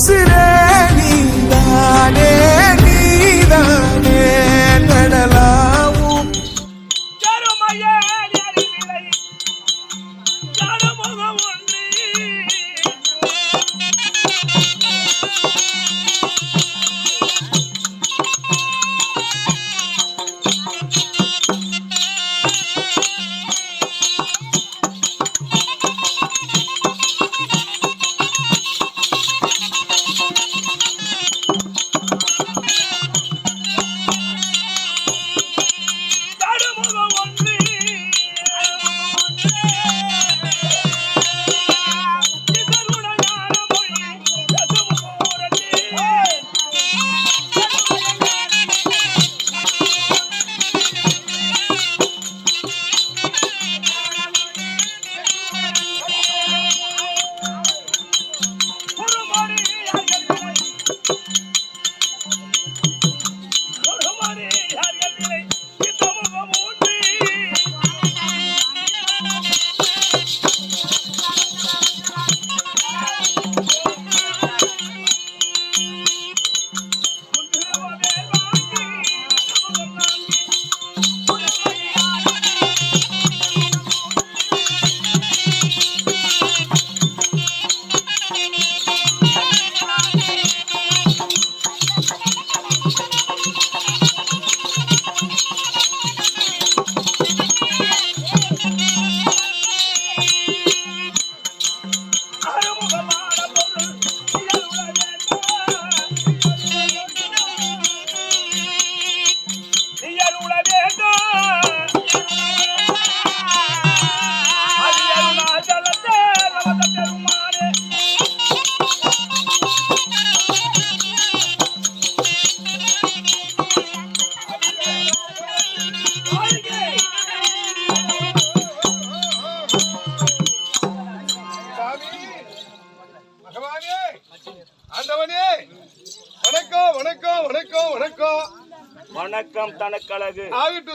Sirene.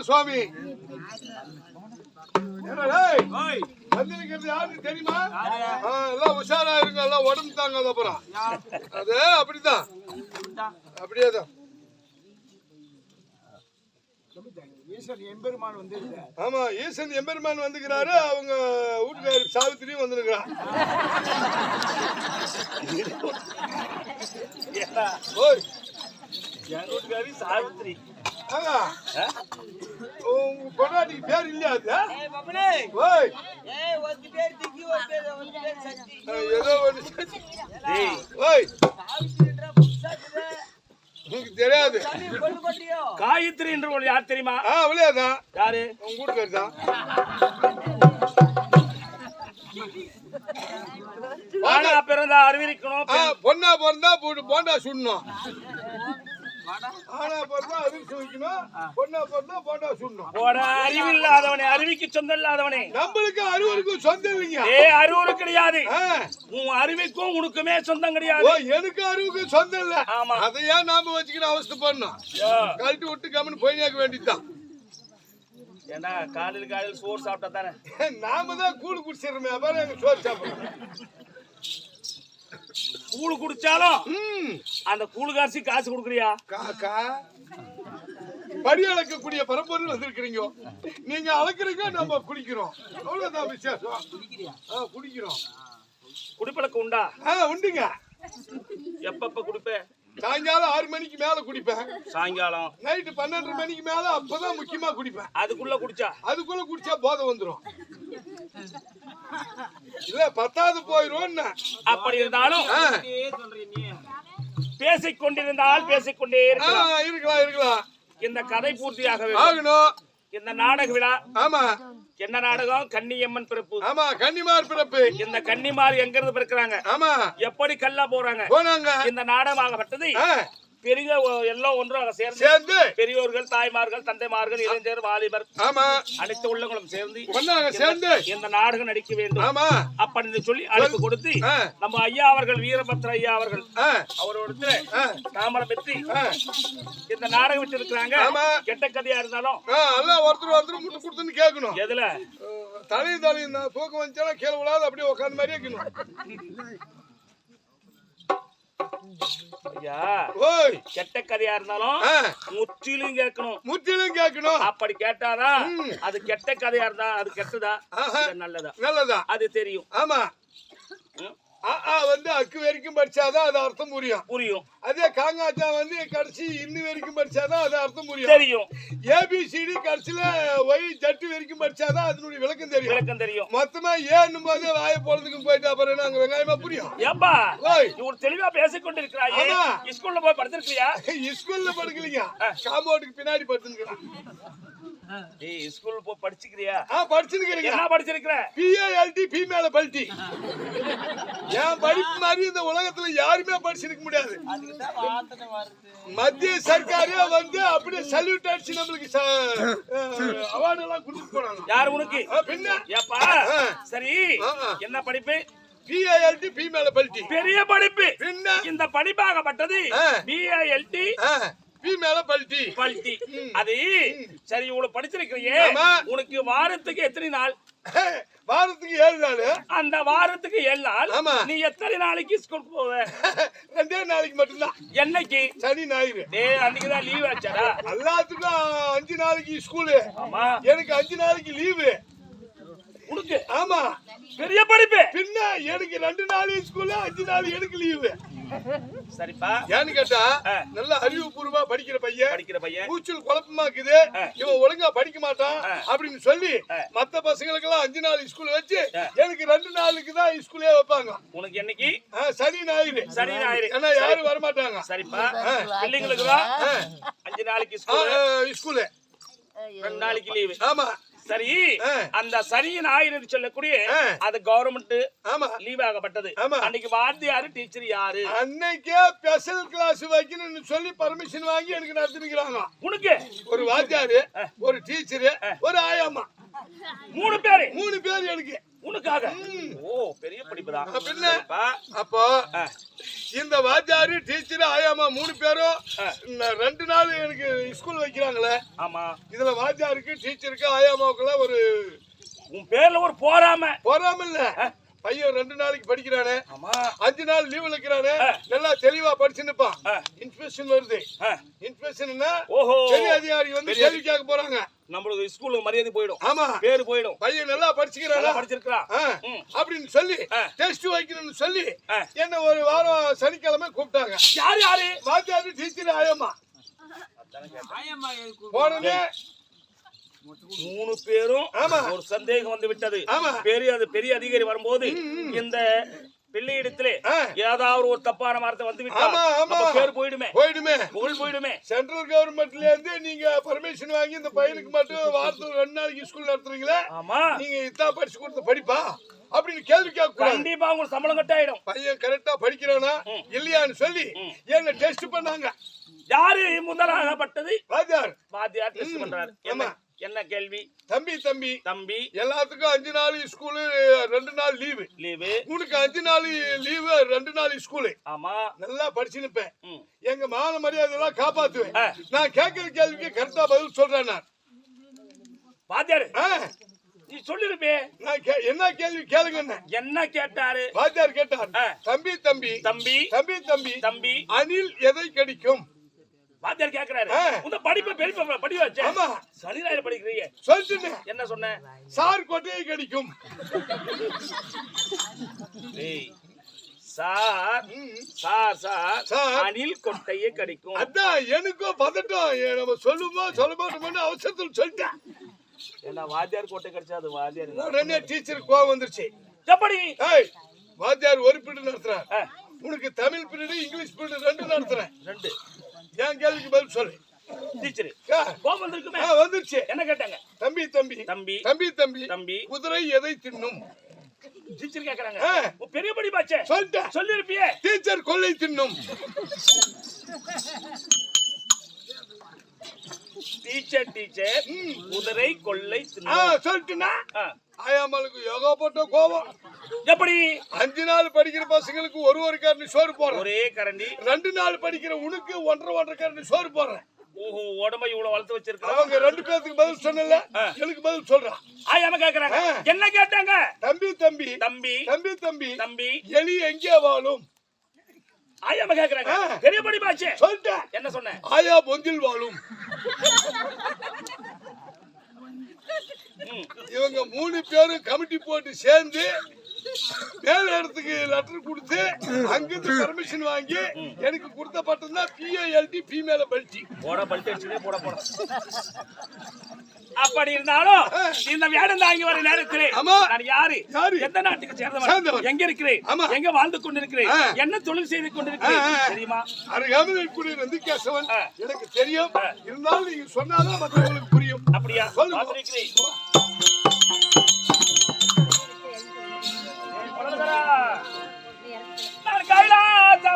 சுவாமி? வந்திருக்கிறது யாருன்னு தெரியுமா? ஆ, எல்லாம் உஷாரா இருங்க எல்லாம் உடம்பு தாங்காத அப்புறம் அது அப்படிதான். அப்படியே தான் ஆமா ஈசன் எம்பெருமான் வந்துக்கிறாரு அவங்க வீட்டுக்காரி சாவித்திரியும் வந்திருக்கிறான் ஓய். என் வீட்டுக்காரி சாவித்திரி. உங்க பொண்டாட்டிக்கு பேர் இல்லையா அது ஓய் ஏதோ ஓய் உங்களுக்கு தெரியாது காயத்ரி என்று ஒரு யார் தெரியுமா? ஆ அவளேதான் யாரு? உங்க வீட்டுக்காரி தான் ஆனா பிறந்தா அறிவிக்கணும் ஆ பொண்ணா பிறந்தா போட்டு போண்டா சுடணும். ஆனா பிறந்தா அதிர்ச்சி வைக்கணும். பொண்ணா பிறந்தா போண்டா சுடணும். போட அறிவில்லாதவனே அறிவிக்கு சொந்தம் இல்லாதவனே நம்மளுக்கு அறுவருக்கும் சொந்தம் இல்லைங்க ஏ அறிவுறு கிடையாது. உன் அறிவிக்கும் உனக்குமே சொந்தம் கிடையாது. எனக்கு அறுவுக்கு சொந்தம் இல்ல. ஆமா. அதை ஏன் நாம வச்சுக்கிட்டு அவஸ்தை பண்ணோம். கழட்டி விட்டு கம்முன்னு போய் நேக்க வேண்டியதுதான். ஏன்னா காலையில் காலையில் சோறு சாப்பிட்டா தானே? நாம தான் கூடு குடிச்சிடுறோமே அப்புறம் எங்க சோறு சாப்பிடுறோம் கூழு குடிச்சாலும் ம். அந்த கூழு காசு காசு கொடுக்குறியா? காக்கா படி அளக்கக்கூடிய பரம்பொருள் வந்திருக்கிறீங்க. நீங்க அளக்குறீங்க நம்ம குடிக்கிறோம். அவ்வளவுதான் விசேஷம். ஆ, குடிக்கிறோம். குடிப்பழக்கம் உண்டா? ஆ உண்டுங்க. எப்பப்ப குடிப்ப? சாயங்காலம் ஆறு மணிக்கு மேல குடிப்பேன். சாயங்காலம். நைட்டு பன்னெண்டு மணிக்கு மேல அப்பதான் முக்கியமா குடிப்பேன். அதுக்குள்ள குடிச்சா? அதுக்குள்ள குடிச்சா போதை வந்துரும். இல்ல பத்தாவது போயிரும் அப்படி இருந்தாலும் பேசிக் கொண்டிருந்தால் பேசிக்கொண்டே இருக்கலாம். இருக்கலாம் இருக்கலாம். இந்த கதை பூர்த்தியாக. ஆகணும். இந்த நாடக விழா ஆமா. என்ன நாடகம்? கன்னியம்மன் பிறப்பு. ஆமா கன்னிமார் பிறப்பு. இந்த கன்னிமார் எங்க இருந்து பிறக்கிறாங்க? ஆமா. எப்படி கல்லா போறாங்க? போனாங்க. இந்த நாடகமாகப்பட்டது பெரிய எல்லாம் ஒன்றாக சேர்ந்து சேர்ந்து பெரியோர்கள் தாய்மார்கள் தந்தைமார்கள் இளைஞர் வாலிபர் ஆமா. அனைத்து உள்ளங்களும் சேர்ந்து பண்ணாங்க சேர்ந்து. இந்த நாடகம் நடிக்க வேண்டும். ஆமா. அப்படின்னு சொல்லி அழைப்பு கொடுத்து. நம்ம ஐயா அவர்கள் வீரபத்ர ஐயா அவர்கள் அவரோட தாமரம் பெற்று இந்த நாடகம் வச்சிருக்கிறாங்க. கெட்ட கதையா இருந்தாலும் ஒருத்தர் ஒருத்தர் முட்டு கொடுத்துன்னு கேட்கணும். எதுல? தலையும் தலையும் தூக்கம் வந்துச்சாலும் விழாது அப்படியே உட்காந்து மாதிரியே இருக்கணும். ஐயா ஓய். கெட்ட கதையா இருந்தாலும் முற்றிலும் கேட்கணும். முற்றிலும் கேட்கணும். அப்படி கேட்டாதான். அது கெட்ட கதையா இருந்தா அது கெட்டதா? நல்லதா? நல்லதா? அது தெரியும். ஆமா. வந்து அக்கு வரைக்கும் படிச்சாதான் அது அர்த்தம் புரியும். புரியும். அதே காங்காச்சா வந்து கடைசி இன்னி வரைக்கும் படிச்சாதான் அது அர்த்தம் புரியும். தெரியும். ஏபிசிடி கடைசியில ஒய் ஜட்டு வரைக்கும் படிச்சாதான் அதனுடைய விளக்கம் தெரியும். விளக்கம் தெரியும். மொத்தமா ஏன்னும் போது வாய பொழுதுக்கும் போயிட்டு அப்புறம் நாங்க வெங்காயமா புரியும்? ஏப்பா இவர் தெளிவா பேசிக் கொண்டிருக்கிறாயே ஆமா. ஸ்கூல்ல போய் படிச்சிருக்கியா ஸ்கூல்ல படுக்கலீங்க காம்பவுண்டுக்கு பின்னாடி படுத்துருக்கலாம் ஏய் ஸ்கூல் போய் படிச்சுக்கிறியா? ஆ படிச்சிருக்கிறீங்க. என்ன படிச்சிருக்கிற? பிஏஎல்டி பி மேல பல்டி என் படிப்பு மாதிரி இந்த உலகத்துல யாருமே படிச்சிருக்க முடியாது. மத்திய சர்க்காரே வந்து அப்படியே சல்யூட் அடிச்சு நம்மளுக்கு அவார்டு எல்லாம் கொடுத்துட்டு போனாங்க யாரு உனக்கு? பின்ன? ஏப்பா. சரி. என்ன படிப்பு? பிஏஎல்டி பி மேல பல்டி பெரிய படிப்பு. பின்ன? இந்த படிப்பாகப்பட்டது ஆ. பி மேல பல்டி பல்டி அது சரி இவ்வளவு படிச்சிருக்கிறியே. உனக்கு வாரத்துக்கு எத்தனை நாள்? வாரத்துக்கு ஏழு நாள். அந்த வாரத்துக்கு ஏழு நாள். நீ எத்தனை நாளைக்கு ஸ்கூல் போவ? ரெண்டே நாளைக்கு மட்டும்தான். என்னைக்கு? சனி ஞாயிறு. டேய் அன்னைக்குதான் லீவ் ஆச்சாடா. எல்லாத்துக்கும் அஞ்சு நாளைக்கு ஸ்கூலு எனக்கு அஞ்சு நாளைக்கு லீவு உனக்கு? ஆமா. பெரிய படிப்பு. பின்ன எனக்கு ரெண்டு நாள் ஸ்கூலு அஞ்சு நாள் எனக்கு லீவு சரிப்பா. ஏன்னு கேட்டா. நல்ல அறிவுபூர்வமா படிக்கிற பையன். படிக்கிற பையன். கூச்சல் குழப்பமா இருக்குது. இவன் ஒழுங்கா படிக்க மாட்டான். அப்படின்னு சொல்லி. மத்த பசங்களுக்கு எல்லாம் அஞ்சு நாள் ஸ்கூல் வச்சு. எனக்கு ரெண்டு நாளுக்கு தான் ஸ்கூலே வைப்பாங்க. உனக்கு என்னைக்கு? சனி ஞாயிறு. சனி ஞாயிறு. ஏன்னா யாரும் வரமாட்டாங்க. சரிப்பா. பிள்ளைங்களுக்கு அஞ்சு நாளைக்கு ஸ்கூல் ஸ்கூலு ரெண்டு நாளைக்கு லீவு ஆமா. சரி. அந்த சனி ஞாயிறு சொல்லக்கூடிய. அது கவர்மெண்ட் லீவ் ஆகப்பட்டது. அன்னைக்கு வாத்தியாரு டீச்சர் யாரு? அன்னைக்கே ஸ்பெஷல் கிளாஸ் வைக்கணும்னு சொல்லி பர்மிஷன் வாங்கி எனக்கு நடத்திருக்கிறாங்க உனக்கு? ஒரு வாத்தியாரு ஒரு டீச்சரு ஒரு ஆயாமா. மூணு பேரு. மூணு பேர் எனக்கு. உனக்காக. ஓ பெரிய படிப்புதான் ஆ, பின்ன? அப்போ. இந்த வாத்தியாரு டீச்சர் ஆயாமா மூணு பேரும் ரெண்டு நாள் எனக்கு ஸ்கூல் வைக்கிறாங்களே. ஆமா. இதுல வாத்தியாருக்கு டீச்சருக்கு ஆயாமாவுக்குலாம் ஒரு உன் பேர்ல ஒரு போறாம. பொறாம இல்ல பையன் ரெண்டு நாளைக்கு படிக்கிறானே. ஆமா. அஞ்சு நாள் லீவ் இருக்கிறானே. நல்லா தெளிவா படிச்சு நிப்பான் ஆ. இன்ஸ்பெக்ஷன் வருது. இன்ஸ்பெக்ஷன்னா ஓஹோ. பெரிய அதிகாரி வந்து கேள்வி கேட்க போறாங்க. நம்மளுக்கு ஸ்கூல்ல மரியாதை போயிடும். ஆமா. பேரு போயிடும். பையன் நல்லா படிச்சுக்கிறானா? படிச்சிருக்கான். அப்படின்னு சொல்லி. டெஸ்ட் வைக்கணும்னு சொல்லி. என்ன ஒரு வாரம் சனிக்கிழமை கூப்பிட்டாங்க. யாரு யாரு? வாத்தியாரு டீச்சர் ஆயம்மா. போனே மூணு பேரும் ஆமா. ஒரு சந்தேகம் வந்து விட்டது. பெரிய பெரிய அதிகாரி வரும்போது இந்த பிள்ளையிடத்திலே. ஏதாவது ஒரு தப்பான வார்த்தை வந்து விட்டா பேர் போயிடுமே. போயிடுமே. புகழ் போயிடுமே. சென்ட்ரல் கவர்மெண்ட்ல இருந்து நீங்க பர்மிஷன் வாங்கி இந்த பையனுக்கு மட்டும் வாரத்துக்கு ரெண்டு நாளைக்கு ஸ்கூல் நடத்துறீங்களே? ஆமா. நீங்க இதான் படிச்சு கொடுத்த படிப்பா? அப்படின்னு கேள்வி கேட்க கண்டிப்பா உங்களுக்கு சம்பளம் கட்டாயிடும். பையன் கரெக்டா படிக்கிறானா? இல்லையான்னு சொல்லி என்ன டெஸ்ட் பண்ணாங்க? யாரு முதலாகப்பட்டது வாத்தியார். வாத்தியார் டெஸ்ட் பண்றாரு. என்ன. என்ன கேள்வி? தம்பி தம்பி. தம்பி. எல்லாத்துக்கும் அஞ்சு நாள் ஸ்கூலு ரெண்டு நாள் லீவு லீவு உனக்கு அஞ்சு நாள் லீவு ரெண்டு நாள் ஸ்கூலு ஆமா. நல்லா படிச்சு நிப்பேன் ம். எங்க மான மரியாதை எல்லாம் காப்பாத்துவேன். நான் கேட்கிற கேள்விக்கு கரெக்டா பதில் சொல்றேன் நான். வாத்தியாரு ஆ, நீ சொல்லிருப்பே. என்ன கேள்வி கேளுங்க என்ன? கேட்டாரு? வாத்தியார் கேட்டார். தம்பி தம்பி. தம்பி. தம்பி தம்பி. தம்பி. அணில் எதை கடிக்கும்? வாத்தியார் கேக்குறாரு. உங்க படிப்பு பெரிய படி வச்ச ஆமா. சனி ஞாயிறு படிக்கிறீங்க. சொல்லிட்டு என்ன சொன்ன? சார் கொட்டையை கடிக்கும். சார். Sir sir. அணில் கொட்டையை கடிக்கும். அதான் எனக்கும் பதட்டம். நம்ம சொல்லுமோ சொல்ல மாட்டோமோன்னு அவசரத்தில் சொல்லிட்டேன். என்ன வாத்தியார் கொட்டை கடிச்சா அது வாத்தியார். உடனே டீச்சருக்கு கோவம் வந்துருச்சு. எப்படி? வாத்தியார் ஒரு பீரியட் நடத்துறேன் ஆ, உனக்கு தமிழ் பீரியட் இங்கிலீஷ் பீரியட் ரெண்டு நடத்துறேன். ரெண்டு. என் கேள்விக்கு பதில் சொல்லு. டீச்சர் கோபம் வந்திருக்குமே வந்துருச்சு. என்ன கேட்டாங்க? தம்பி தம்பி. தம்பி. தம்பி தம்பி. தம்பி. குதிரை எதை தின்னும்? டீச்சர் கேக்குறாங்க. பெரிய படிப்பாச்சே சொல்லிட்டேன் சொல்லிருப்பியே. டீச்சர் கொள்ளை தின்னும். Teacher teacher. ம். குதிரை கொள்ளை தின்னும். சொல்லிட்டுனா. ஆயாமலுக்கு யோகா போட்ட கோவம் எப்படி? அஞ்சு நாள் படிக்கிற பசங்களுக்கு ஒரு ஒரு கரண்டி சோறு போடுறேன். ஒரே கரண்டி. ரெண்டு நாள் படிக்கிற உனக்கு ஒன்றரை ஒன்றரை கரண்டி சோறு போடுறேன். ஓஹோ உடம்ப இவ்வளவு வளர்த்து வச்சிருக்கோம் அவங்க ரெண்டு பேத்துக்கு பதில் சொன்னல எனக்கு பதில் சொல்றான் ஆயாம கேக்குறாங்க. என்ன கேட்டாங்க? தம்பி தம்பி. தம்பி. தம்பி தம்பி. தம்பி. எலி எங்கே வாழும்? ஆயாம கேக்குறாங்க. ஆ. பெரியபடி பாச்சு சொல்லிட்டேன். என்ன சொன்னேன் ஆயா பொந்தில் வாழும். இவங்க மூணு பேரும் கமிட்டி போட்டு சேர்ந்து மேல இடத்துக்கு லெட்டர் கொடுத்து அங்கிருந்து பர்மிஷன் வாங்கி எனக்கு கொடுத்த பட்டம் தான் பிஏஎல்டி ஃபீமேல பல்டி போட பல்ட்டி அடிச்சுட்டே போட போட அப்படி இருந்தாலும் இந்த வேடம் தாங்கி வர நேரத்திலே. நான் யாரு யாரு? எந்த நாட்டுக்கு சேர்ந்தவன். எங்க இருக்கிறேன். எங்க வாழ்ந்து கொண்டிருக்கிறேன். என்ன தொழில் செய்து கொண்டிருக்கிறேன். தெரியுமா அருகாமல் நந்திகேசவன் ஆ. எனக்கு தெரியும் இருந்தாலும் நீங்க சொன்னாதான் மற்றவங்களுக்கு புரியும் அப்படியா. பார்த்திருக்கிறேன்.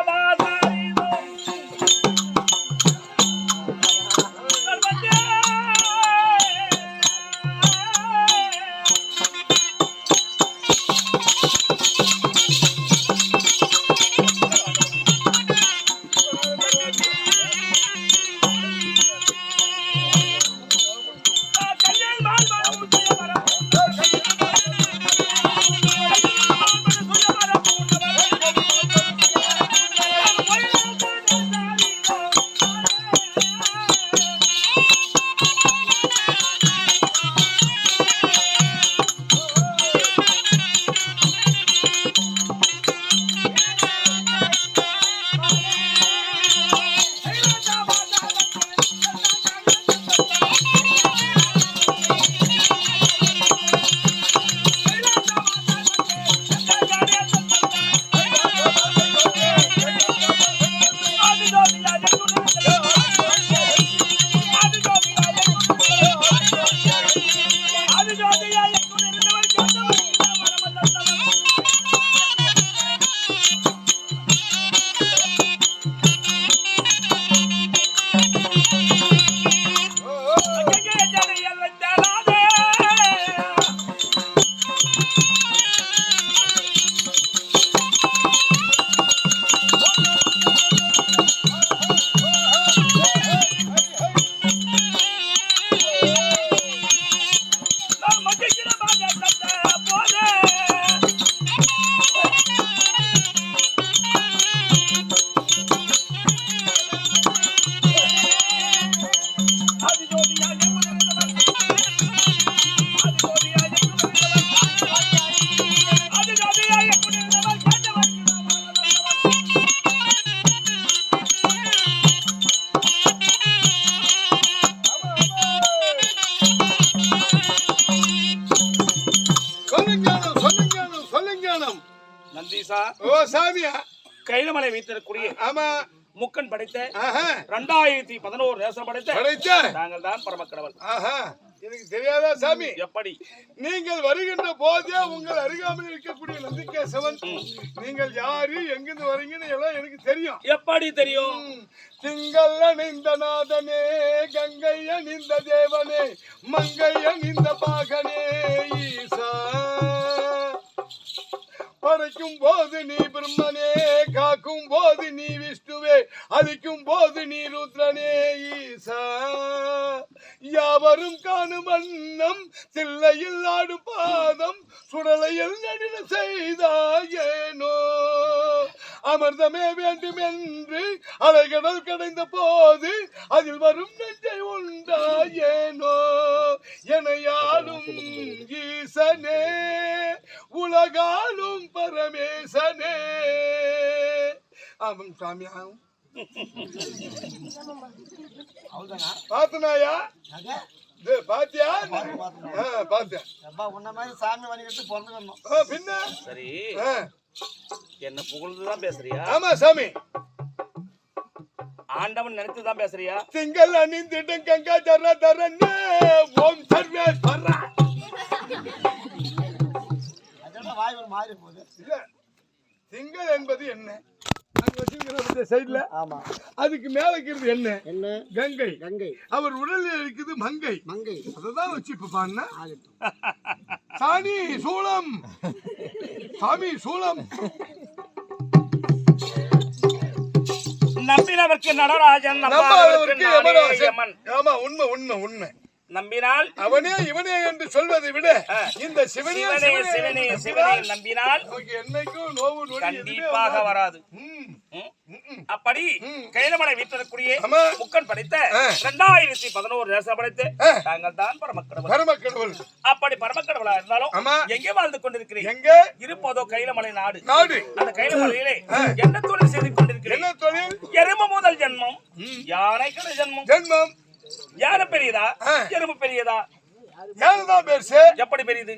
நான். சாமியா? கைலமலை வைத்திருக்கூடிய ஆமா. முக்கன் படைத்த ஆஹா. இரண்டாயிரத்தி பதினோரு நேசம் படைத்த படைச்ச நாங்கள் தான் பரமக்கடவுள். ஆஹா. எனக்கு தெரியாதா சாமி? எப்படி? நீங்கள் வருகின்ற போதே உங்கள் அருகாமையில் இருக்கக்கூடிய நந்திகேசவன். நீங்கள் யாரு? எங்கிருந்து வரீங்கன்னு எல்லாம் எனக்கு தெரியும். எப்படி தெரியும்? திங்கள் அணிந்த நாதனே கங்கை அணிந்த தேவனே மங்கை அணிந்த பாகனே ஈசா. படைக்கும் போது நீ பிரம்மனே காக்கும் போது நீ விஷ்ணுவே அழிக்கும் போது நீ ருத்ரனே ஈசா. யாவரும் காணும் வண்ணம் சில்லையில் ஆடு பாதம் சுடலையில் நடின செய்தாயே. அமிர்தமே வேண்டும் என்று அலைகடல் கடைந்த போது அதில் வரும் நெஞ்சை உண்டாயேனோ? எனையாளும் ஈசனே உலகாலும் பரமேசனே. ஆமாம் சாமி ஆகும் பார்த்தனாயா இது பாத்தியா? அப்பா உன்ன மாதிரி சாமி வணிகத்து ஆ, பின்ன? சரி. என்ன புகழ்ந்துதான் பேசுறியா? ஆமா சாமி. ஆண்டவன் நினைத்துதான் பேசுறியா? திங்கள் அணிந்திடும் கங்கா தர தரன்னே ஓம் சர்வேஸ்வரா அதோட வாய் ஒரு மாதிரி போகுது. இல்ல திங்கள் என்பது என்ன? சைடுல ஆமா. அதுக்கு மேல இருக்கிறது என்ன? என்ன? கங்கை. கங்கை. அவர் உடலில் இருக்குது மங்கை. மங்கை. அததான் வச்சு இப்ப ஆகட்டும். சாமி சூளம். சாமி சூளம். நம்பினவர்க்கு நடராஜன் நம்பாதவருக்கு உண்மை உண்மை உண்மை. நம்பினால் அவனே இவனே என்று சொல்வதை விட இந்த சிவனே சிவனே சிவனே நம்பினால் என்னைக்கும் நோவு கண்டிப்பாக வராது. அப்படி கைலமலை வீட்டிற்குரிய. முக்கன் படைத்த. இரண்டாயிரத்தி பதினோரு தேசம் படைத்து ஆ. தாங்கள் தான் பரமக்கடவுள். பரமக்கடவுள். அப்படி பரமக்கடவுளா இருந்தாலும். எங்கே வாழ்ந்து கொண்டிருக்கிறீர்கள் எங்க? இருப்பதோ கைலமலை நாடு. நாடு. அந்த கைலமலையிலே என்ன தொழில் செய்து என்ன கொண்டிருக்கிறீர்கள் தொழில்? எறும்பு முதல் ஜென்மம். யானை கடை ஜென்மம். ஜென்மம். யானை பெரியதா. எறும்பு பெரியதா? யானைதான் பெருசு? எப்படி பெரியது?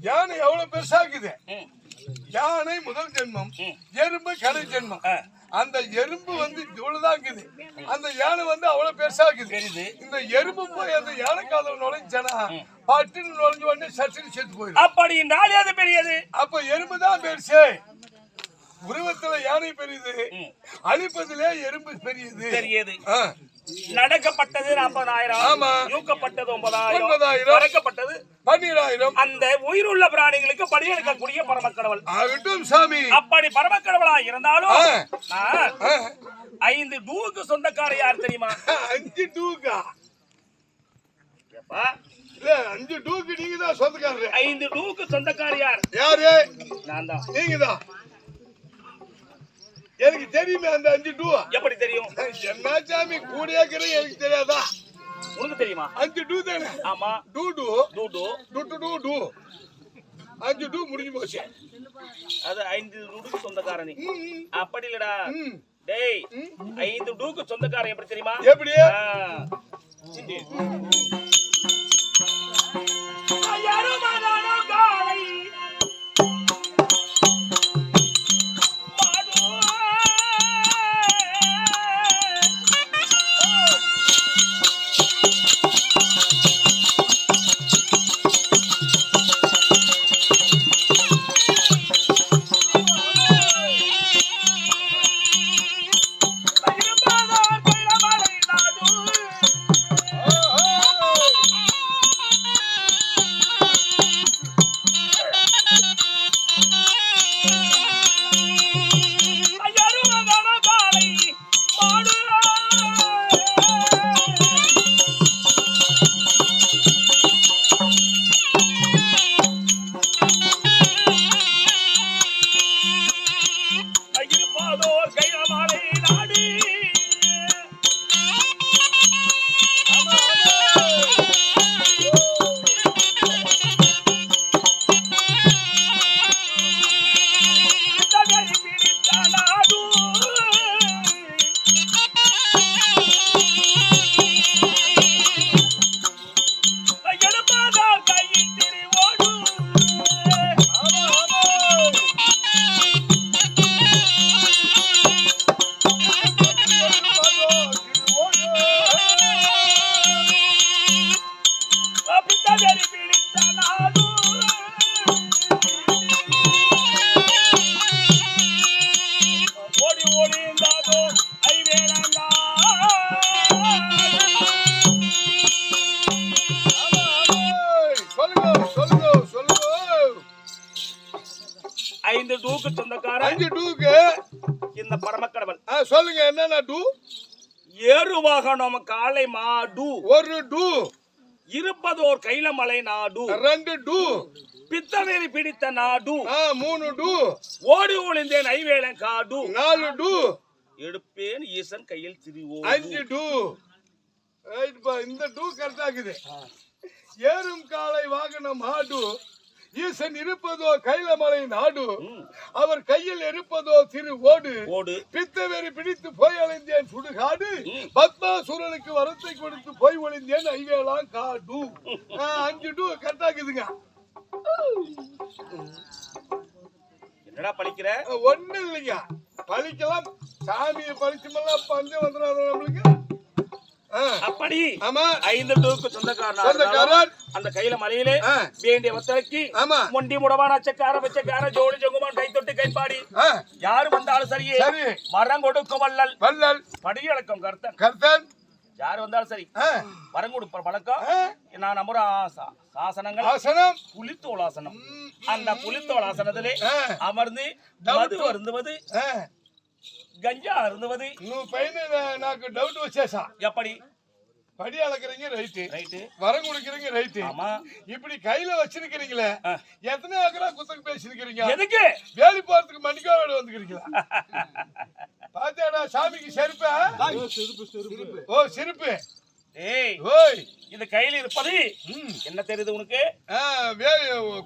யானை எவ்வளவு பெருசாக்குது? ம். யானை முதல் ஜென்மம். எறும்பு கடை ஜென்மம். அந்த எறும்பு வந்து இவ்வளவுதான் இருக்குது. அந்த யானை வந்து அவ்வளவு பெருசாக்குது. பெரிது. இந்த எறும்பு போய் அந்த யானை காதல் நுழைஞ்சானா பட்டுன்னு நுழைஞ்ச உடனே சட்டுன்னு செத்து போயிடும். அப்படி என்றால் அது பெரியது? அப்ப எறும்பு தான் பெருசு. உருவத்துல யானை பெரியது. அழிப்பதிலே எறும்பு பெரியது. பெரியது. நடக்கப்பட்டது நாற்பதாயிரம் ஆமா. யூக்கப்பட்டது ஒன்பதாயிரம் ஒன்பதாயிரம். பறக்கப்பட்டது பன்னீராயிரம். அந்த உயிருள்ள பிராணிகளுக்கு படியெடுக்கக்கூடிய பரமக்கடவுள். ஆகட்டும் சாமி. அப்படி பரமக்கடவுளா இருந்தாலும். ஐந்து டூவுக்கு சொந்தக்கார யார் தெரியுமா? அஞ்சு டூக்கா? அஞ்சு டூக்கு நீங்க தான் சொந்தக்காரரு. ஐந்து டூவுக்கு சொந்தக்கார யார்? யாரு? நான் தான் நீங்க தான் எனக்கு தெரியுமே அந்த அஞ்சு டூ எப்படி தெரியும்? என்ன சாமி கூடியாக்கிற எனக்கு தெரியாதா? உனக்கு தெரியுமா? அஞ்சு டூ தானே? ஆமா. Two two two two two two two two அஞ்சு டூ முடிஞ்சு போச்சு. அது ஐந்து டூக்கு சொந்தக்காரனி. அப்படி இல்லடா. டேய் ஐந்து டூக்கு சொந்தக்காரன் எப்படி தெரியுமா? எப்படி? ஆ. சிந்தி. அயருமதானோ ஐந்து டூக்கு சொந்தக்காரன். அஞ்சு டூக்கு? இந்த பரமக்கடவுள் ஆ, சொல்லுங்க என்னென்ன டூ? ஏறு வாகனம் காளை மாடு. ஒரு டூ. இருப்பதோர் கைலமலை நாடு. ரெண்டு டூ. பித்தவேரி பிடித்த நாடு. ஆ மூணு டூ. ஓடி ஒளிந்தேன் ஐவேலன் காடு. நாலு டூ. எடுப்பேன் ஈசன் கையில் திரிவோ அஞ்சு டூ. இந்த டூ கரெக்டா இருக்குது. ஏறும் காலை வாகனம் ஆடு. ஈசன் இருப்பதோ கைலமலை நாடு அவர் கையில் இருப்பதோ திரு ஓடு. ஓடு. பித்தவேறி பிடித்து போய் அழிந்தேன் சுடுகாடு. பத்மாசுரனுக்கு வரத்தை கொடுத்து போய் ஒளிந்தேன் ஐவேளாம் காடு. அஞ்சு டூ கரெக்டா என்னடா படிக்கிற ஒண்ணு இல்லைங்க. பழிக்கலாம். சாமியை பழிச்சமெல்லாம் பஞ்சம் வந்துடும் நம்மளுக்கு? அப்படி. ஆமா. ஐந்து டூக்கு சொந்தக்காரன். அந்த கையில மலையிலே. வேண்டிய வத்தலைக்கு ஆமா. மொண்டி முடவான் அச்சக்கார பச்சக்கார ஜோடி ஜொங்குமான் கை தொட்டு கைப்பாடி. யாரு வந்தாலும் சரியே. சரி. வரம் கொடுக்கும் வள்ளல். வள்ளல். படியளக்கம் கர்த்தன். கர்த்தன். யாரு வந்தாலும் சரி ஆ, வரம் கொடுப்ப பழக்கம் ஆ, நான் நம்புற ஆசா- ஆசனங்கள் ஆசனம் புலித்தோளாசனம் அந்த புலித்தோளாசனத்திலே ஆ. அமர்ந்து மது அருந்துவது ఆ, గంజా అరుందవది నువ్వు పైన నాకు డౌట్ వచ్చేసా ఎప్పటి படி அளக்குறீங்க ரைட்டு ரைட்டு வரம் கொடுக்குறீங்க ரைட்டு ஆமா. இப்படி கையில வச்சிருக்கிறீங்களே ஆ. எத்தனை ஏக்கரா குத்தக்கு பேசிருக்கிறீங்க? எதுக்கு? வேலி போறதுக்கு மணிக்காவோட வந்துக்கிறீங்களா? பாத்தியாடா சாமிக்கு செருப்பா? ஓ செருப்பு. ஏய் ஓய். இது கையில இருப்பது. என்ன தெரியுது உனக்கு?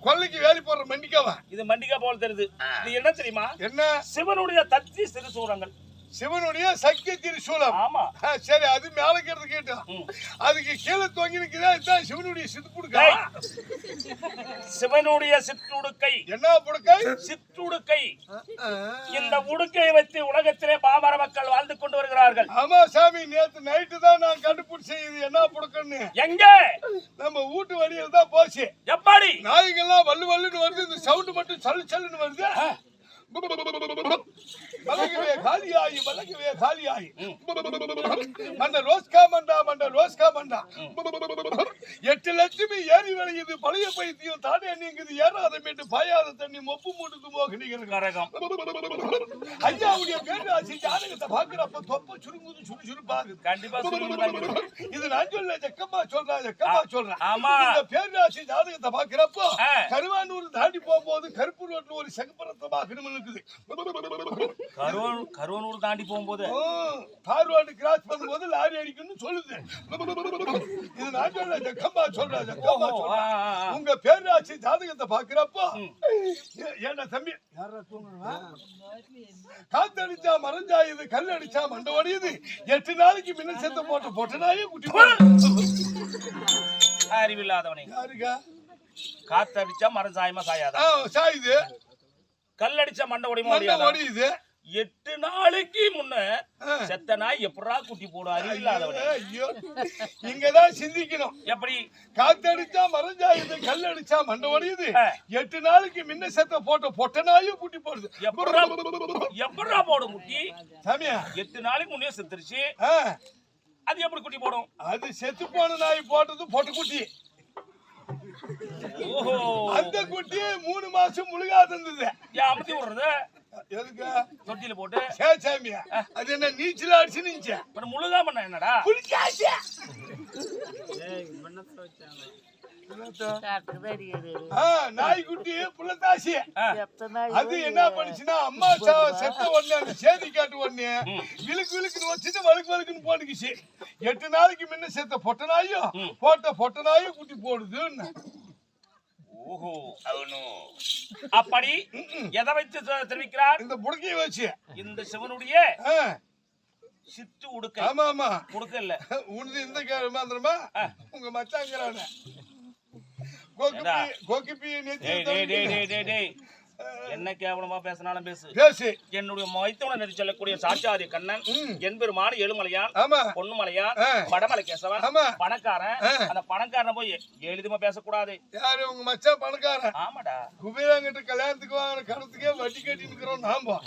கொல்லைக்கு வேலி போடுற மண்டிக்காவா? இது மண்டிகா போல தெரியுது. இது என்ன தெரியுமா? என்ன? சிவனுடைய தத்தி சிறுசூரங்கள் சிவனுடைய சக்தி திரிசூலம். ஆமா. ஆ, சரி அது மேலக்கிறது கேட்டோம் ம். அதுக்கு கீழே தொங்கி நிக்குதா? இதுதான் சிவனுடைய சித்து புடுக்கா. டேய். சிவனுடைய சிற்றுடுக்கை என்ன புடுக்கை? சிற்றுடுக்கை இந்த உடுக்கையை வைத்து உலகத்திலே பாமர மக்கள் வாழ்ந்து கொண்டு வருகிறார்கள். ஆமா சாமி நேத்து நைட்டு தான் நான் கண்டுபிடிச்சேன் இது என்ன புடுக்கன்னு. எங்க? நம்ம வீட்டு வழியில் தான் போச்சு. எப்படி? நாய்கள்லாம் வல்லு வல்லுன்னு வருது இந்த சவுண்ட் மட்டும் சல்லு சல்லுன்னு வருது. காலியாயி மலகவே காலியாயி. மண்ட ரோஸ்கா மண்டா மண்ட ரோஸ்கா மண்டா. எட்டு லட்சுமி ஏறி விளையுது பழைய பைத்தியம் தானே நீங்குது ஏறாத மீட்டு பாயாத தண்ணி மொப்பு மூட்டுது மோகினிகள் கரகம். ஐயாவுடைய பேராசி ஜாதகத்தை பாக்குறப்ப தொப்ப சுருங்குது சுறு சுறுப்பாகுது கண்டிப்பா. இது நான் சொல்ல ஜக்கம்மா சொல்றா ஜக்கம்மா சொல்றேன் ஆமா. இந்த பேராசி ஜாதகத்தை பாக்குறப்போ. கருவானூர் தாண்டி போகும்போது கருப்பு ரோட்ல ஒரு செகப்பரத்தை பாக்கணும் இருக்குது. கருவனூர் தாண்டி போகும்போது. ஓ, தார் ரோடு கிராஸ் பண்ணும்போது லாரி அடிக்கணும்னு சொல்லுது. இது நான் சொல்ல ஜக்கம்மா சொல்றா ஜக்கம்மா ஓஹோ, சொல்றா. ஆ, ஆ, ஆ. உங்க பேராசி ஜாதகத்தை பாக்குறப்போ ஏன்டா தம்பி? யாரா தூங்குறா காத்தடிச்சா மறைஞ்சா இது கல் அடிச்சா மண்டை ஒடியுது எட்டு நாளைக்கு மின்ன செத்த போட்ட பொட்டனாயே குட்டி அறிவில்லாதவனே. யாருக்கா? காத்தடிச்சா மரம் சாயமா சாயாதா? சாயுது. கல் அடிச்சா மண்டை உடையுமா ஒடியுது எட்டு நாளைக்கு முன்ன. செத்த நாய் எப்படா குட்டி போடும்? அறிவில்லாதவனே ஐயோ இங்கதான் சிந்திக்கணும். எப்படி? காத்தடிச்சா மறைஞ்சா இது கல் அடிச்சா மண்டை ஒடியுது. எட்டு நாளைக்கு மின்ன செத்த போட்ட பொட்டனாயும் குட்டி போடுது. எப்படா எப்படா போடும் குட்டி? சாமியா? எட்டு நாளைக்கு முன்னே செத்துருச்சு. அது எப்படி குட்டி போடும்? அது செத்து போன நாய் போட்டது பொட்டு குட்டி. ஓஹோ. அந்த குட்டி மூணு மாசம் முழுகாது இருந்தது ஏன் அமுத்தி விடுறது? எதுக்கு? தொட்டியில போட்டு. சே சாமியா அது என்ன நீச்சல் அடிச்சு நிஞ்ச இப்ப முழுகாம என்ன என்னடா? புளிக்காச்சு ஆ, நாய்க்குட்டி புள்ளத்தாசி. அது என்ன பண்ணுச்சுன்னா அம்மா சா- செத்த உடனே அந்த சேதி காட்டு உடனே விழுக்கு விழுக்குன்னு வச்சுட்டு வழுக்கு வழுக்குன்னு போட்டுக்குச்சு. எட்டு நாளைக்கு முன்ன செத்த பொட்ட நாயும் போட்ட பொட்ட நாயும் குட்டி போடுதுன்னு. ஓஹோ அவனு. அப்படி எதை வச்சு தெ- தெரிவிக்கிறார்? இந்த புடுக்கைய வச்சு. இந்த சிவனுடைய சித்து உடுக்கை. ஆமா ஆமா உடுக்க இல்ல உனது இந்த கேள்வி மாத்திரமா உங்க மச்சாங்கிறான கோகிப்பி கோகிப்பி டேய். என்ன கேவலமா பேசினாலும் பேசு. பேசு. என்னுடைய மைத்தவன நெறி சொல்லக்கூடிய சாட்சாரிய கண்ணன். என் பெருமான பொண்ணுமலையான் ஆ. வடமலை கேசவன். பணக்காரன். அந்த பணக்காரனை போய் எழுதிமா பேசக்கூடாது. யாரு உங்க மச்சான் பணக்காரன்? ஆமாடா. குபேரங்கிட்ட கல்யாணத்துக்கு வாங்கின கடத்துக்கே வட்டி கட்டி நிக்கிறோம் நாம.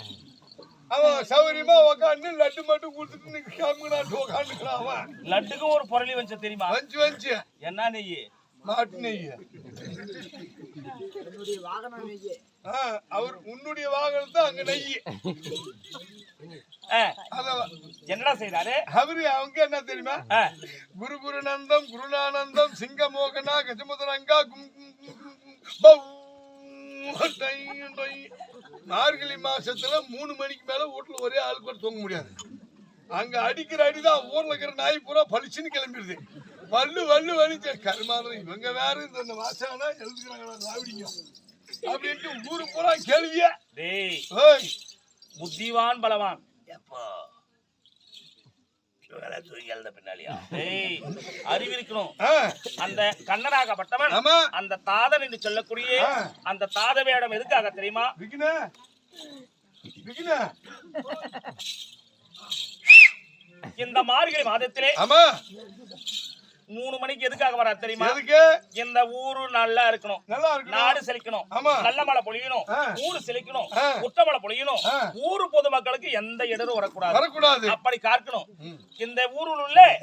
அவன் சௌகரியமா உக்காந்து லட்டு மட்டும் கொடுத்துட்டு கிளம்புனாட்டு உக்காந்துக்கிறான் அவன். லட்டுக்கும் ஒரு பொருளி வச்ச தெரியுமா? வஞ்சி வஞ்சி. என்ன நெய்? மாட்டு நெய். ஆ, அவர் உன்னுடைய வாகனத்தை அங்க நெய். என்னடா செய்யறாரு அவரு அவங்க என்ன தெரியுமா? குரு குருநந்தம் குருநானந்தம் சிங்கமோகனா கஜமுதரங்கா. மார்கழி மாசத்துல மூணு மணிக்கு மேல வீட்டுல ஒரே ஆள் கூட தூங்க முடியாது. அங்க அடிக்கிற அடிதான் ஊர்ல இருக்கிற நாய் பூரா பளிச்சுன்னு கிளம்பிடுது. வல்லு வல்லு வலிச்ச கருமாதிரம் இவங்க வேற இந்த வாசகனா எழுதுக்கிறாங்க அப்படின்ட்டு ஊரு பூரா கேள்விய. டேய் புத்திவான் பலவான். பின்னாலியா டேய் அறிவிருக்கணும். அந்த கண்ணனாகப்பட்டவன் ஆமா. அந்த தாதன் என்று சொல்லக்கூடிய. அந்த தாத வேடம் எதுக்காக தெரியுமா இந்த மார்கழி மாதத்திலே ஆமா. மூணு மணிக்கு எதுக்காக வரா தெரியுமா? இந்த ஊரு நல்லா இருக்கணும். நாடு செழிக்கணும். நல்ல மழை பொழியணும். ஊரு செழிக்கணும். குற்ற மழை பொழியணும். ஊரு பொதுமக்களுக்கு எந்த இடரும் வரக்கூடாது. அப்படி காக்கணும். இந்த ஊருள் உள்ள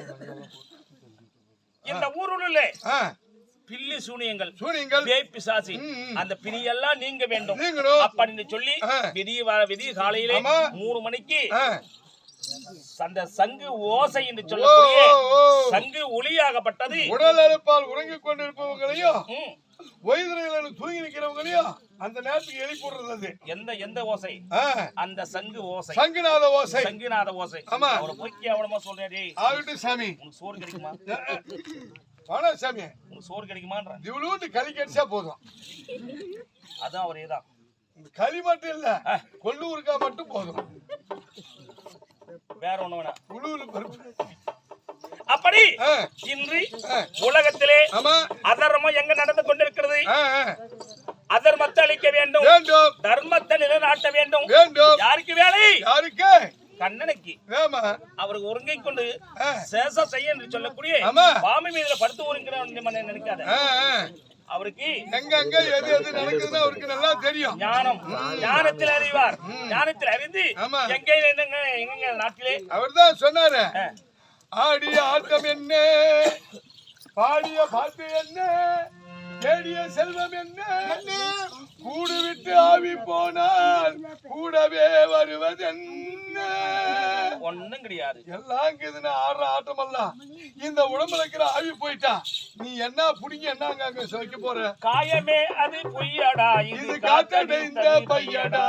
இந்த ஊருள் உள்ள பில்லி சூனியங்கள் சூனியங்கள். ம், ம். அந்த பிணியெல்லாம் நீங்க வேண்டும். அப்படின்னு சொல்லி. விடிய வ- விடிய காலையிலே. மூணு மணிக்கு அந்த சங்கு ஓசை என்று சொல்லக்கூடிய. சங்கு ஒளியாகப்பட்டது. உடல் அழுப்பால் உறங்கிக் கொண்டிருப்பவங்களையும். ஒய்துரையில தூங்கி நிக்கிறவங்களையும் அந்த நேரத்துக்கு எழுப்பி விடுறது அது. எந்த எந்த ஓசை? அந்த சங்கு ஓசை. சங்குநாத ஓசை. சங்குநாத ஓசை. ஆமா. அவரை போய் கேவலமா சொல்றேன் ஆகட்டும் சாமி. உனக்கு சோறு கிடைக்குமா? வாடா சாமி. உனக்கு சோறு கிடைக்குமான்ற. இவ்வளவு களி கடிச்சா போதும். அதான் அவரே தான் இந்த களி மட்டும் இல்ல கொள்ளூருக்கா மட்டும் போதும். வேற ஒண்ணு வேணாம். உழுவுல பருப்பு. அப்படி இன்று. உலகத்திலே அதர்மம் எங்க நடந்து கொண்டிருக்கிறது. அதர்மத்தை அழிக்க வேண்டும். தர்மத்தை நிலைநாட்ட வேண்டும். யாருக்கு வேலை? யாருக்கு? கண்ணனுக்கு. அவருக்கு ஒருங்கை கொண்டு. சேஷ செய்ய என்று சொல்லக்கூடிய. பாமி மீதுல படுத்து ஒருங்கிற நினைக்காத. அவருக்கு எங்க எங்க எது எது நடக்குதுன்னு அவருக்கு நல்லா தெரியும். ஞானம். ஞானத்தில் அறிவார். ஞானத்தில் அறிந்து ஆமா. எங்க எங்க எங்க நாட்டிலே அவர்தான் சொன்னாரு. ஆடிய ஆட்டம் என்ன? பாடிய பாட்டு என்ன? தேடிய செல்வம் என்ன? கூடு விட்டு ஆவி போனால் கூடவே வருவது என்ன? ஒண்ணும் கிடையாது. எல்லாம் இருக்குதுன்னு ஆடுற ஆட்டம் எல்லாம் இந்த உடம்புல இருக்கிற ஆவி போயிட்டா நீ என்ன புடிங்க என்ன அங்க வைக்க போற? காயமே அது பொய்யடா இது காத்தடைந்த பையடா.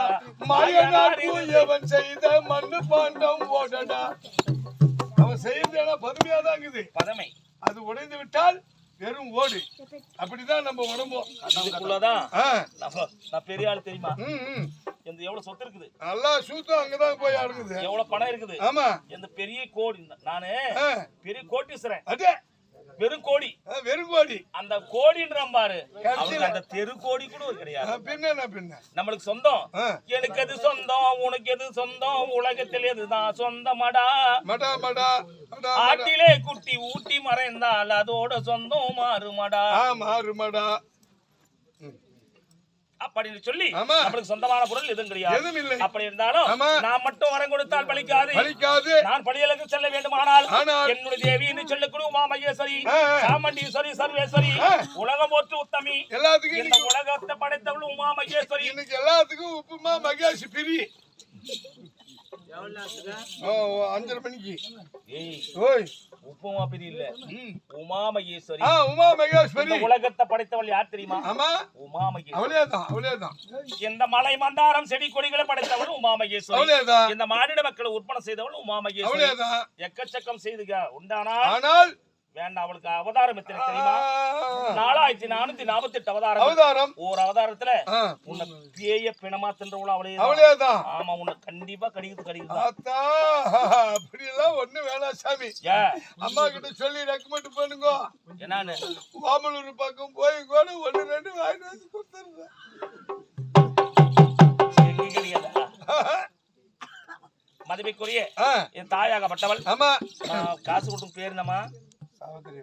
மாயனார் தூயவன் செய்த மண்ணு பாண்டம் ஓடடா. அவன் செய்யறதுனா பதுமையா தான் இருக்குது பதமை. அது உடைந்து விட்டால் வெறும் ஓடு. அப்படிதான் நம்ம உடம்பும். அதுக்குள்ளதான் நான் பெரிய ஆள் தெரியுமா. எந்த எவ்வளவு சொத்து இருக்குது? நல்லா சூத்தம் அங்கதான் போய் ஆடுங்குது எவ்வளவு பணம் இருக்குது? ஆமா. எந்த பெரிய கோடி நானு பெரிய கோட்டீஸ்வரன். அதே வெறும் கோடி. வெறும் கோடி. அந்த கோடின்றான் பாரு. அவனுக்கு அந்த தெரு கோடி கூட கிடையாது. பின்ன நம்மளுக்கு சொந்தம். எனக்கு எது சொந்தம்? உனக்கு எது சொந்தம்? உலகத்தில் எதுதான் சொந்தமடா? மடா மடா ஆட்டிலே குட்டி ஊட்டி மறைந்தால் அதோட சொந்தம் மாறுமடா? ஆ மாறு மடா அப்படின்னு சொல்லி ஆமா. நம்மளுக்கு சொந்தமான பொருள் எதுவும் கிடையாது எதுவும் இல்லை. அப்படி இருந்தாலும். நான் மட்டும் வரம் கொடுத்தால் பலிக்காது. பலிக்காது. நான் பலியலுக்கு செல்ல வேண்டுமானால் என்னுடைய தேவி என்று சொல்லக்கூடிய உமா மகேஸ்வரி. சாமண்டீஸ்வரி சர்வேஸ்வரி. உலகம் போற்று உத்தமி. எல்லாத்துக்கும் இந்த உலகத்தை படைத்தவள் உமா மகேஸ்வரி இன்னைக்கு எல்லாத்துக்கும் உப்புமா மகேஷ் பிரி. அஞ்சரை மணிக்கு. ஏய். ஓய். உப்புமா பிரி இல்ல உமா மகேஸ்வரி உமா மகேஸ்வரி உலகத்தை படைத்தவள் யார் தெரியுமா? ஆமா. உமா மகேஸ்வரி அவளேதான் அவளேதான். இந்த மலை மந்தாரம் செடி கொடிகளை படைத்தவள் உமா மகேஸ்வரி அவளேதான். இந்த மானிட மக்களை உற்பத்தி செய்தவள் உமா மகேஸ்வரி எக்கச்சக்கம் செய்துக உண்டானா ஆனால் வேண்டாம் அவளுக்கு அவதாரம் எத்தனை தெரியுமா? நாலாயிரத்தி நானூத்தி நாற்பத்தி எட்டு அவதாரம். அவதாரம்? ஒரு அவதாரத்துல உன்னை பேய பிணமா தின்றவளும் அவளே அவளேதான். ஆமா உன்னை கண்டிப்பா கடிக்கிறது ஆத்தா அப்படி எல்லாம் ஒண்ணு வேணாம் சாமி. அம்மா கிட்ட சொல்லி ரெக்கமெண்ட் பண்ணுங்க. என்னன்னு? மாமல்லூர் பக்கம் போய் கூட ஒண்ணு ரெண்டு வாங்கிட்டு வந்து மதிப்பிற்குரிய ஆ, என் தாயாகப்பட்டவள் ஆமா. காசு கொடுத்து பேருந்தம்மா சாவித்திரியம்மா கண்ணாடி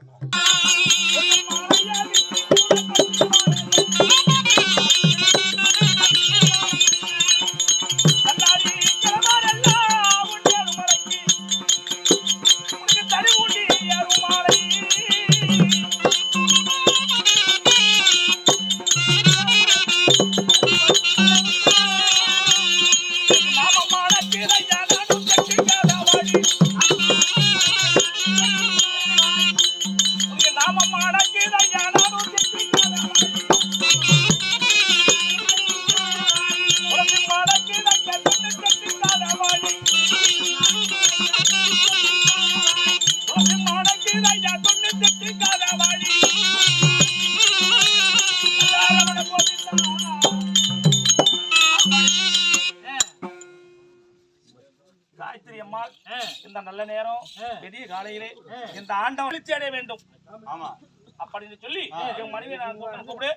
அப்படின்னு சொல்லி என் மனைவி நான் கூப்பிடு,